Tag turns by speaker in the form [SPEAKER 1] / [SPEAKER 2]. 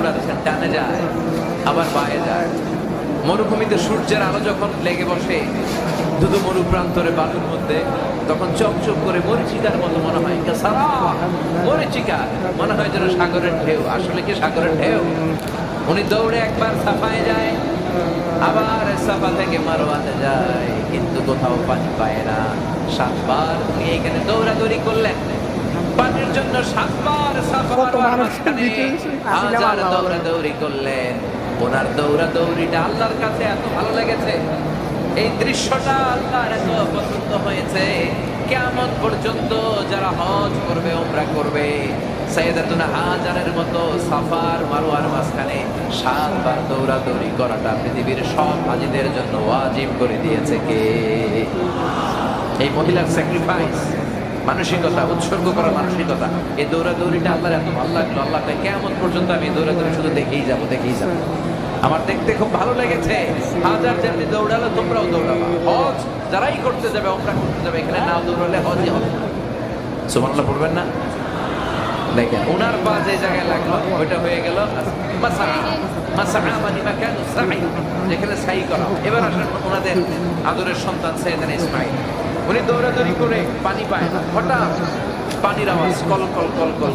[SPEAKER 1] দৌড়াচ্ছেন ডানে যায়, আবার বায়ে যায়। মরুভূমিতে সূর্যের আলো যখন লেগে বসে ধুধু মরু প্রান্তরে বালুর মধ্যে, তখন চকচক করে মরিচিকার মতো মনে হয় সারা, মরিচিকা! মনে হয় যেন সাগরের ঢেউ। আসলে কি সাগরের ঢেউ? উনি দৌড়ে একবার সাফায় যায়, আবার সাফা থেকে মারোয়াতে যায়। কিন্তু কোথাও পানি পায় না। সাতবার উনি এখানে দৌড়াদৌড়ি করলেন। পানির জন্য সাতবার
[SPEAKER 2] কত মানুষের ভিতরে
[SPEAKER 1] হাজার দৌড়াদৌড়ি করলেন ওনার দৌড়াদৌড়িটা আল্লাহর কাছে এত ভালো লেগেছে। এই দৃশ্যটা আল্লাহর এত পছন্দ হয়েছে। কেমন পর্যন্ত যারা হজ করবে ওমরা করবে সৈয়দাতুনা হাজারের মতো সাফার মারোয়ার মাঝখানে সাতবার দৌড়াদৌড়ি করাটা পৃথিবীর সব হাজিদের জন্য ওয়াজিব করে দিয়েছে কে? এই মহিলার স্যাক্রিফাইস মানসিকতা উৎসর্গ করা মানসিকতা। এই দৌড়াদৌড়িটা আল্লাহর এত ভালো লাগল আল্লাহ কয়, কেমন পর্যন্ত আমি দৌড়াদৌড়ি শুধু দেখেই যাব দেখেই যাব। আমার দেখতে খুব ভালো লেগেছে। হাজার যেমনি দৌড়ালো তোমরাও দৌড়াবা। হজ যারাই করতে যাবে ওমরা করতে যাবে এখানে না দৌড়ালে হজই হবে সুবহানাল্লাহ পড়বেন না? দেখেন ওনার পা যে জায়গায় লাগল ওইটা হয়ে গেল যেখানে সাই করা। এবার আসেন ওনাদের আদরের সন্তান সৈয়দান ইসমাইল। উনি দৌড়াদৌড়ি করে পানি পায় না। হঠাৎ পানির আওয়াজ কল কল কল কল